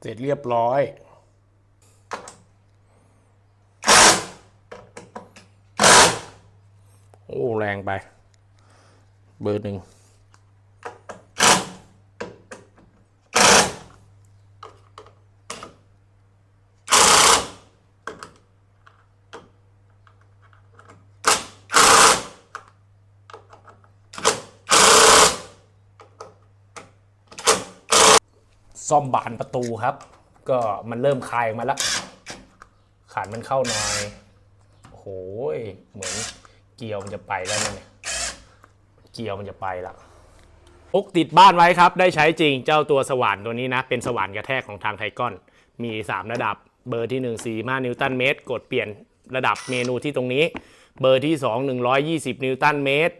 เสร็จเรียบร้อยโอ้แรงไป เบอร์หนึ่ง ซ่อมบานประตูครับ ก็มันเริ่มคลายมาแล้วขาดมันเข้าหน่อยโอ้โหยเหมือนเกียวมันจะไปแล้วนะเนี่ยเกียวมันจะไปละพกติดบ้านไว้ครับ ได้ใช้จริงเจ้าตัวสว่านตัวนี้นะ เป็นสว่านกระแทกของทางไทก้อน มี 3 ระดับเบอร์ที่ 1 4 5 นิวตันเมตร กดเปลี่ยนระดับเมนูที่ตรงนี้ เบอร์ที่ 2 120 นิวตันเมตร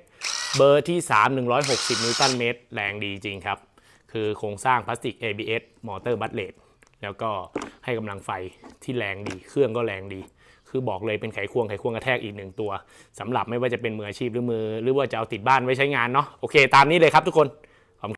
เบอร์ที่ 3 160 นิวตันเมตร แรงดีจริงครับ คือโครงสร้างพลาสติก ABS มอเตอร์บัตเลตแล้วก็ให้กำลังไฟที่แรงดี เครื่องก็แรงดี คือบอกเลยเป็นไขควงไขควงกระแทกอีกหนึ่งตัวสำหรับไม่ว่าจะเป็นมืออาชีพหรือมือ หรือว่าจะเอาติดบ้านไว้ใช้งานเนาะโอเค ตามนี้เลยครับทุกคน